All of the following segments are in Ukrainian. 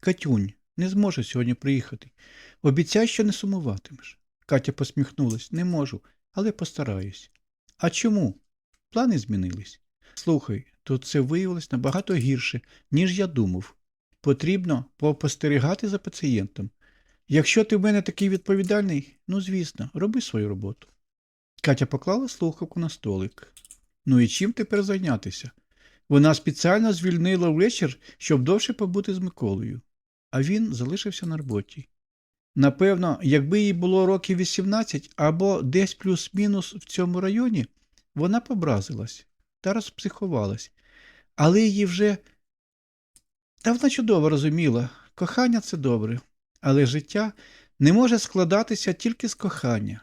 Катюнь, не зможу сьогодні приїхати. Обіцяй, що не сумуватимеш. Катя посміхнулась. Не можу, але постараюсь. А чому? Плани змінились. Слухай, тут це виявилось набагато гірше, ніж я думав. Потрібно попостерігати за пацієнтом. Якщо ти в мене такий відповідальний, ну звісно, роби свою роботу. Катя поклала слухавку на столик. Ну і чим тепер зайнятися? Вона спеціально звільнила вечір, щоб довше побути з Миколою, а він залишився на роботі. Напевно, якби їй було років 18 або десь плюс-мінус в цьому районі, вона побразилась та розпсихувалась. Але її вже та вона чудово розуміла, кохання це добре, але життя не може складатися тільки з кохання.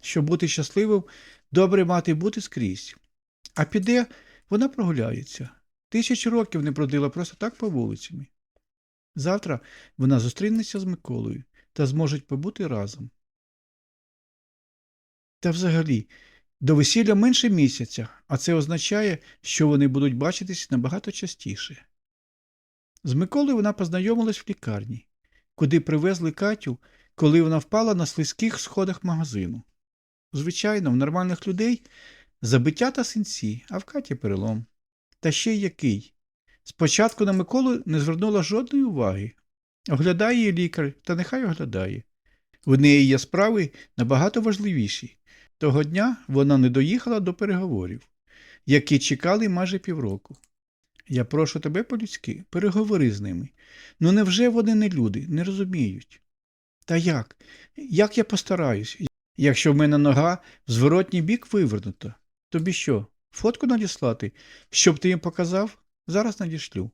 Щоб бути щасливим, добре мати бути скрізь. А піде, вона прогуляється. Тисячу років не бродила просто так по вулицями. Завтра вона зустрінеться з Миколою та зможуть побути разом. Та взагалі, до весілля менше місяця, а це означає, що вони будуть бачитись набагато частіше. З Миколою вона познайомилась в лікарні, куди привезли Катю, коли вона впала на слизьких сходах магазину. Звичайно, в нормальних людей забиття та синці, а в Каті перелом. Та ще й який. Спочатку на Миколу не звернула жодної уваги. Оглядає її лікар, та нехай оглядає. В неї є справи набагато важливіші. Того дня вона не доїхала до переговорів, які чекали майже півроку. Я прошу тебе по-людськи, переговори з ними. Ну невже вони не люди, не розуміють? Та як? Як я постараюсь, якщо в мене нога в зворотній бік вивернута? Тобі що, фотку надіслати, щоб ти їм показав? Зараз надішлю.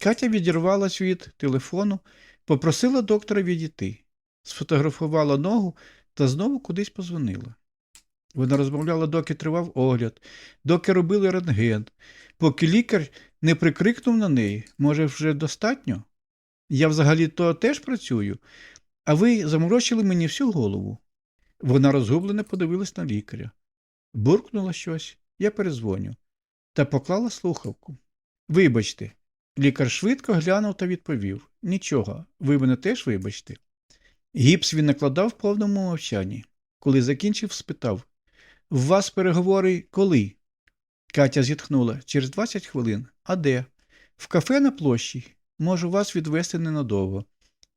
Катя відірвалась від телефону, попросила доктора відійти, сфотографувала ногу та знову кудись позвонила. Вона розмовляла, доки тривав огляд, доки робили рентген, поки лікар не прикрикнув на неї, може, вже достатньо? Я взагалі то теж працюю, а ви заморочили мені всю голову. Вона розгублено подивилась на лікаря. Буркнула щось, я перезвоню, та поклала слухавку. Вибачте, лікар швидко глянув та відповів Нічого, ви мене теж вибачте. Гіпс він накладав в повному мовчанні. Коли закінчив, спитав В вас переговори коли? Катя зітхнула через 20 хвилин. А де? В кафе на площі. Можу вас відвести ненадовго.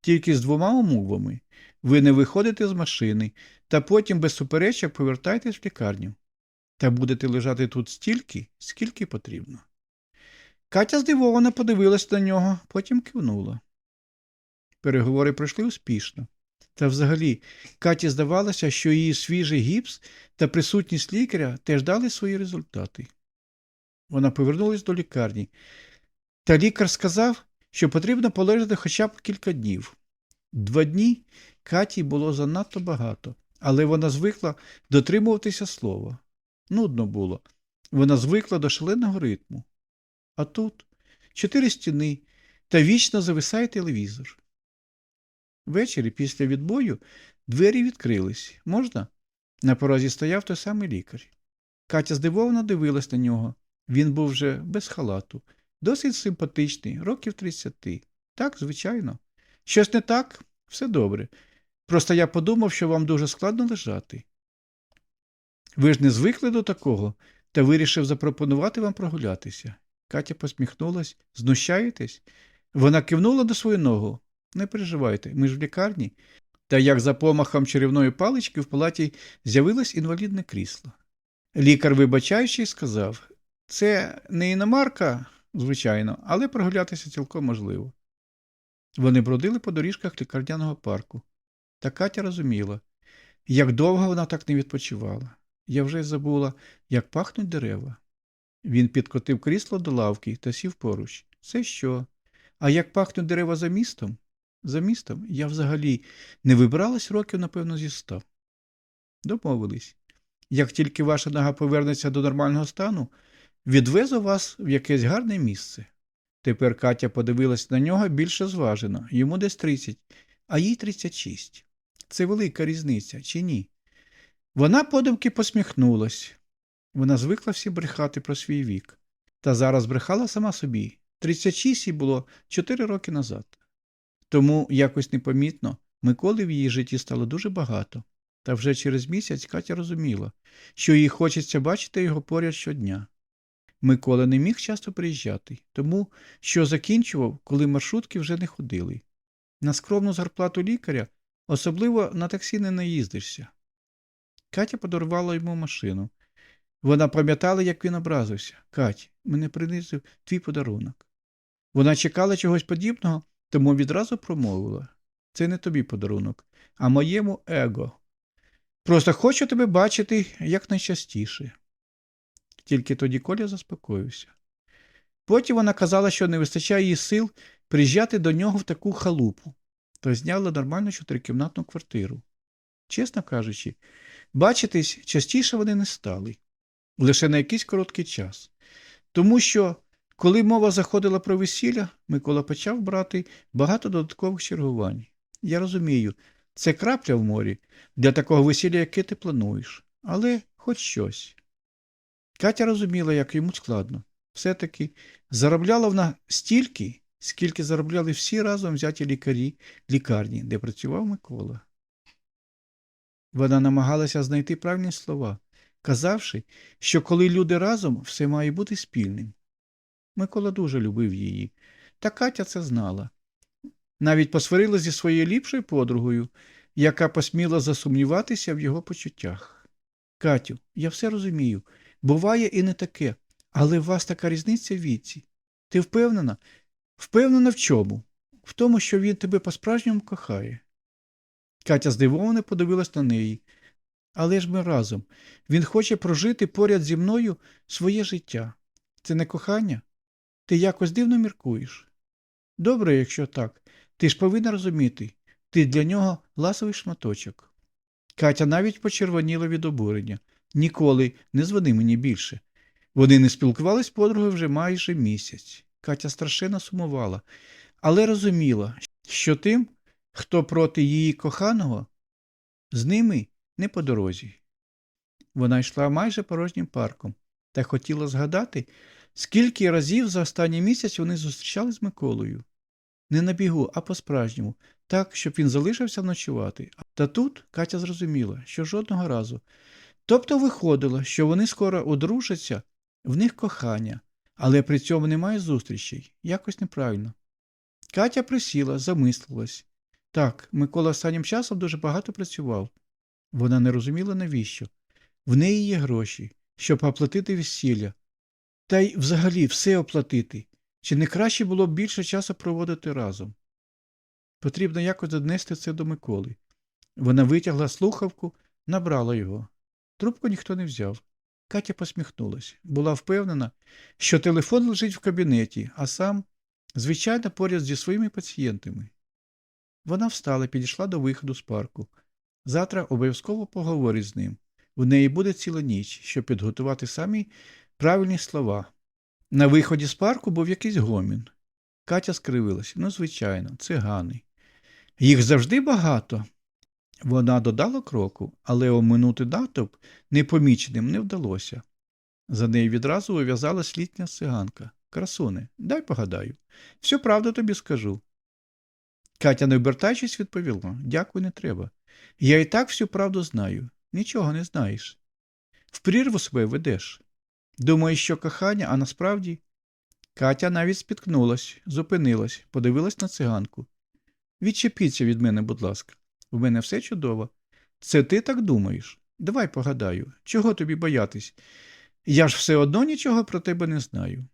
Тільки з двома умовами. Ви не виходите з машини, та потім без суперечок повертайтесь в лікарню. Та будете лежати тут стільки, скільки потрібно. Катя здивовано подивилась на нього, потім кивнула. Переговори пройшли успішно. Та взагалі, Каті здавалося, що її свіжий гіпс та присутність лікаря теж дали свої результати. Вона повернулась до лікарні. Та лікар сказав, що потрібно полежати хоча б кілька днів. Два дні Каті було занадто багато, але вона звикла дотримуватися слова. Нудно було. Вона звикла до шаленого ритму. А тут чотири стіни та вічно зависає телевізор. Ввечері після відбою двері відкрились. Можна? На порозі стояв той самий лікар. Катя здивовано дивилась на нього. Він був вже без халату, досить симпатичний, років тридцяти. Так, звичайно. Щось не так, все добре. Просто я подумав, що вам дуже складно лежати. Ви ж не звикли до такого, та вирішив запропонувати вам прогулятися. Катя посміхнулась. Знущаєтесь? Вона кивнула до свою ногу. Не переживайте, ми ж в лікарні. Та як за помахом чарівної палички в палаті з'явилось інвалідне крісло. Лікар, вибачаючи, сказав це не іномарка, звичайно, але прогулятися цілком можливо. Вони бродили по доріжках лікарняного парку. Та Катя розуміла, як довго вона так не відпочивала. Я вже забула, як пахнуть дерева. Він підкотив крісло до лавки та сів поруч. Це що? А як пахнуть дерева за містом? За містом я взагалі не вибралась років, напевно, зі ста. Домовились. Як тільки ваша нога повернеться до нормального стану, відвезу вас в якесь гарне місце. Тепер Катя подивилась на нього більше зважено, йому десь 30, а їй 36. Це велика різниця, чи ні? Вона подумки посміхнулась. Вона звикла всі брехати про свій вік, та зараз брехала сама собі, 36 їй було 4 роки назад. Тому якось непомітно Миколи в її житті стало дуже багато. Та вже через місяць Катя розуміла, що їй хочеться бачити його поряд щодня. Микола не міг часто приїжджати, тому що закінчував, коли маршрутки вже не ходили. На скромну зарплату лікаря особливо на таксі не наїздишся. Катя подарувала йому машину. Вона пам'ятала, як він образився. Кать, мене принизив твій подарунок. Вона чекала чогось подібного, тому відразу промовила це не тобі подарунок, а моєму его. Просто хочу тебе бачити якнайчастіше. Тільки тоді Коля заспокоївся. Потім вона казала, що не вистачає їй сил приїжджати до нього в таку халупу, то зняла нормальну чотирикімнатну квартиру. Чесно кажучи, бачитись частіше вони не стали, лише на якийсь короткий час. Тому що, коли мова заходила про весілля, Микола почав брати багато додаткових чергувань. Я розумію, це крапля в морі для такого весілля, яке ти плануєш, але хоч щось. Катя розуміла, як йому складно. Все-таки заробляла вона стільки, скільки заробляли всі разом взяті лікарі лікарні, де працював Микола. Вона намагалася знайти правильні слова, казавши, що коли люди разом, все має бути спільним. Микола дуже любив її, та Катя це знала. Навіть посварила зі своєю ліпшою подругою, яка посміла засумніватися в його почуттях. Катю, я все розумію. Буває і не таке, але у вас така різниця в віці. Ти впевнена? Впевнена в чому? В тому, що він тебе по-справжньому кохає. Катя здивовано подивилась на неї. Але ж ми разом. Він хоче прожити поряд зі мною своє життя. Це не кохання? Ти якось дивно міркуєш. Добре, якщо так. Ти ж повинна розуміти, ти для нього ласовий шматочок. Катя навіть почервоніла від обурення. Ніколи не дзвони мені більше. Вони не спілкувались з подругою вже майже місяць. Катя страшенно сумувала, але розуміла, що тим, хто проти її коханого, з ними не по дорозі. Вона йшла майже порожнім парком та хотіла згадати, скільки разів за останній місяць вони зустрічали з Миколою. Не на бігу, а по-справжньому, так, щоб він залишився ночувати. Та тут Катя зрозуміла, що жодного разу. Тобто виходило, що вони скоро одружаться, в них кохання, але при цьому немає зустрічей, якось неправильно. Катя присіла, замислилась. Так, Микола останнім часом дуже багато працював. Вона не розуміла, навіщо. В неї є гроші, щоб оплатити весілля. Та й взагалі все оплатити. Чи не краще було б більше часу проводити разом? Потрібно якось донести це до Миколи. Вона витягла слухавку, набрала його. Трубку ніхто не взяв. Катя посміхнулась, була впевнена, що телефон лежить в кабінеті, а сам, звичайно, поряд зі своїми пацієнтами. Вона встала, підійшла до виходу з парку. Завтра обов'язково поговорить з ним. У неї буде ціла ніч, щоб підготувати самі правильні слова. На виході з парку був якийсь гомін. Катя скривилась. Ну, звичайно, цигани. Їх завжди багато. Вона додала кроку, але оминути натовп непоміченим не вдалося. За нею відразу ув'язалась літня циганка. Красуне, дай погадаю. Всю правду тобі скажу. Катя, не обертаючись, відповіла Дякую, не треба. Я і так всю правду знаю. Нічого не знаєш. В прірву себе ведеш. Думаєш, що кохання, а насправді. Катя навіть спіткнулась, зупинилась, подивилась на циганку. Відчепіться від мене, будь ласка. У мене все чудово. Це ти так думаєш? Давай погадаю, чого тобі боятись? Я ж все одно нічого про тебе не знаю.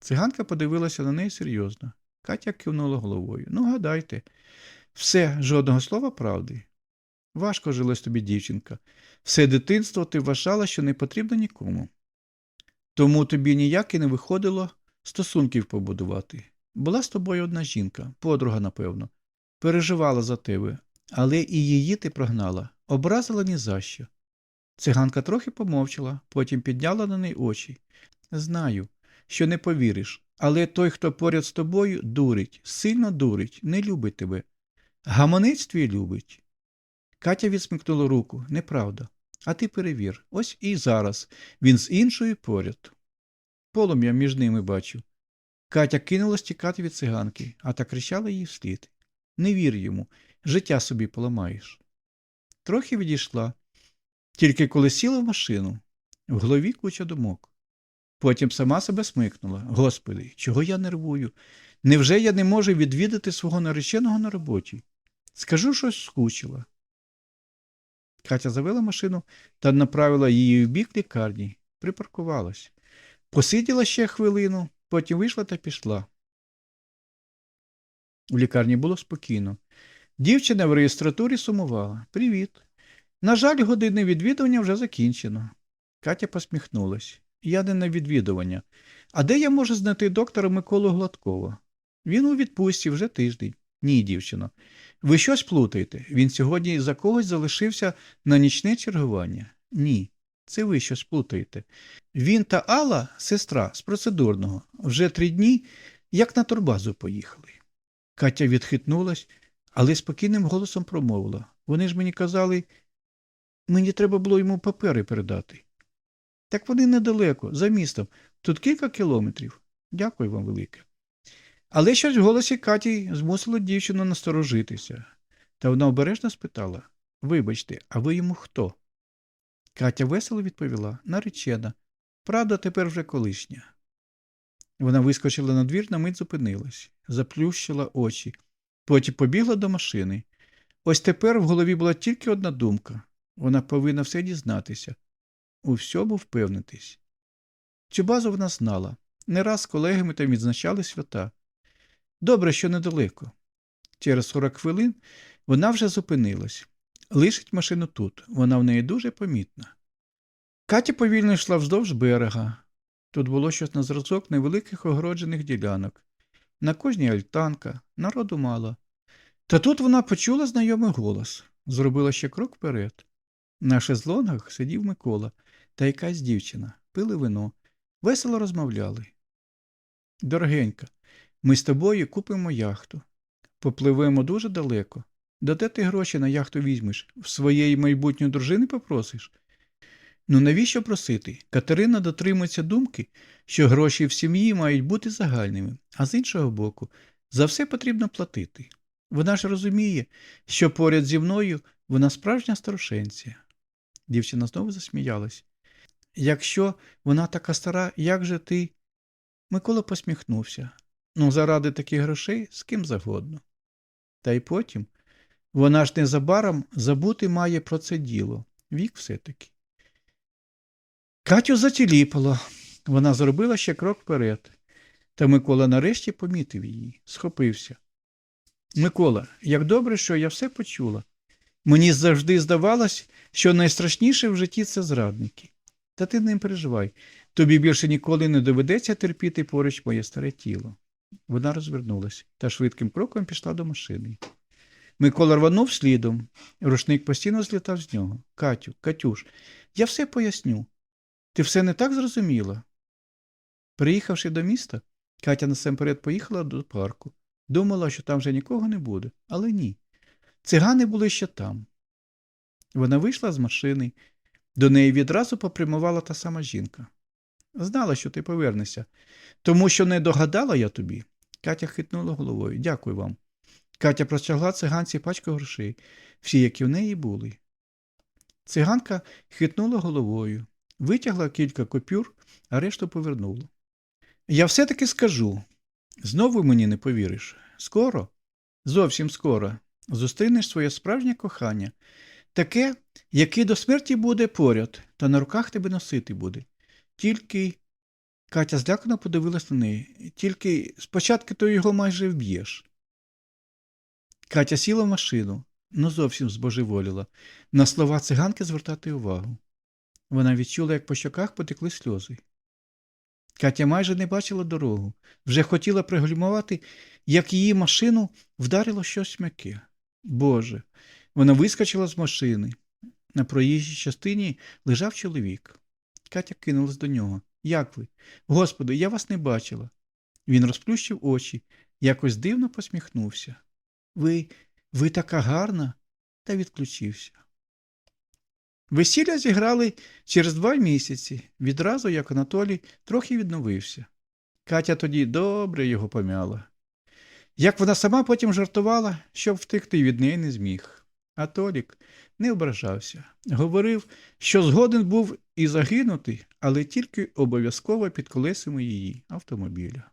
Циганка подивилася на неї серйозно. Катя кивнула головою. Ну, гадайте, все, жодного слова правди. Важко жилась тобі, дівчинка. Все дитинство ти вважала, що не потрібно нікому. Тому тобі ніяк і не виходило стосунків побудувати. Була з тобою одна жінка, подруга, напевно, переживала за тебе, але і її ти прогнала, образила ні за що. Циганка трохи помовчала, потім підняла на неї очі. Знаю, що не повіриш, але той, хто поряд з тобою, дурить, сильно дурить, не любить тебе. Гаманець твій любить. Катя відсмикнула руку. Неправда. А ти перевір. Ось і зараз. Він з іншою поряд. Полум'я між ними бачу. Катя кинулась тікати від циганки, а та кричала їй вслід. Не вір йому, життя собі поламаєш. Трохи відійшла, тільки коли сіла в машину, в голові куча думок. Потім сама себе смикнула. Господи, чого я нервую? Невже я не можу відвідати свого нареченого на роботі? Скажу, щось скучила. Катя завела машину та направила її в бік лікарні, припаркувалась. Посиділа ще хвилину, потім вийшла та пішла. У лікарні було спокійно. Дівчина в реєстратурі сумувала. Привіт. На жаль, години відвідування вже закінчено. Катя посміхнулась. Я не на відвідування. А де я можу знайти доктора Миколу Гладкова? Він у відпустці вже тиждень. Ні, дівчино. Ви щось плутаєте. Він сьогодні за когось залишився на нічне чергування. Ні, це ви щось плутаєте. Він та Алла, сестра з процедурного, вже три дні, як на турбазу поїхали. Катя відхитнулась, але спокійним голосом промовила. Вони ж мені казали, мені треба було йому папери передати. Так вони недалеко, за містом, тут кілька кілометрів. Дякую вам велике. Але щось в голосі Каті змусило дівчину насторожитися, та вона обережно спитала Вибачте, а ви йому хто? Катя весело відповіла наречена. Правда, тепер вже колишня. Вона вискочила на двір, на мить зупинилась, заплющила очі, потім побігла до машини. Ось тепер в голові була тільки одна думка вона повинна все дізнатися, у всьому впевнитись. Цю базу вона знала. Не раз з колегами там відзначали свята. Добре, що недалеко. Через 40 хвилин вона вже зупинилась. Лишить машину тут, вона в неї дуже помітна. Катя повільно йшла вздовж берега. Тут було щось на зразок невеликих огороджених ділянок. На кожній альтанка, народу мало. Та тут вона почула знайомий голос, зробила ще крок вперед. На шезлонгах сидів Микола та якась дівчина, пили вино, весело розмовляли. Дорогенька, ми з тобою купимо яхту. Попливемо дуже далеко. Да де ти гроші на яхту візьмеш? В своєї майбутньої дружини попросиш? Ну навіщо просити? Катерина дотримується думки, що гроші в сім'ї мають бути загальними, а з іншого боку, за все потрібно платити. Вона ж розуміє, що поряд зі мною вона справжня старошенція. Дівчина знову засміялась. Якщо вона така стара, як же ти? Микола посміхнувся. Ну, заради таких грошей з ким завгодно. Та й потім вона ж незабаром забути має про це діло. Вік все-таки. Катю затіліпало. Вона зробила ще крок вперед. Та Микола нарешті помітив її, схопився. Микола, як добре, що я все почула. Мені завжди здавалось, що найстрашніше в житті це зрадники. Та ти не переживай, тобі більше ніколи не доведеться терпіти поруч моє старе тіло. Вона розвернулась та швидким кроком пішла до машини. Микола рванув слідом. Рушник постійно злітав з нього. Катю, Катюш, я все поясню. Ти все не так зрозуміла? Приїхавши до міста, Катя насамперед поїхала до парку. Думала, що там вже нікого не буде, але ні. Цигани були ще там. Вона вийшла з машини. До неї відразу попрямувала та сама жінка. Знала, що ти повернешся, тому що не догадала я тобі. Катя хитнула головою. Дякую вам. Катя простягла циганці пачку грошей, всі, які в неї були. Циганка хитнула головою, витягла кілька купюр, а решту повернула. Я все-таки скажу знову мені не повіриш. Скоро, зовсім скоро, зустрінеш своє справжнє кохання, таке, яке до смерті буде поряд, та на руках тебе носити буде. Тільки. Катя злякано подивилась на неї. Тільки спочатку ти його майже вб'єш. Катя сіла в машину, ну зовсім збожеволіла, на слова циганки звертати увагу. Вона відчула, як по щоках потекли сльози. Катя майже не бачила дорогу, вже хотіла приглюмувати, як її машину вдарило щось м'яке. Боже, вона вискочила з машини. На проїжджій частині лежав чоловік. Катя кинулась до нього. Як ви? Господи, я вас не бачила. Він розплющив очі, якось дивно посміхнувся. Ви, ви така гарна, та відключився. Весілля зіграли через два місяці, відразу як Анатолій трохи відновився. Катя тоді добре його помяла. Як вона сама потім жартувала, щоб втекти від неї не зміг. А Толік не ображався. Говорив, що згоден був і загинути, але тільки обов'язково під колесами її автомобіля.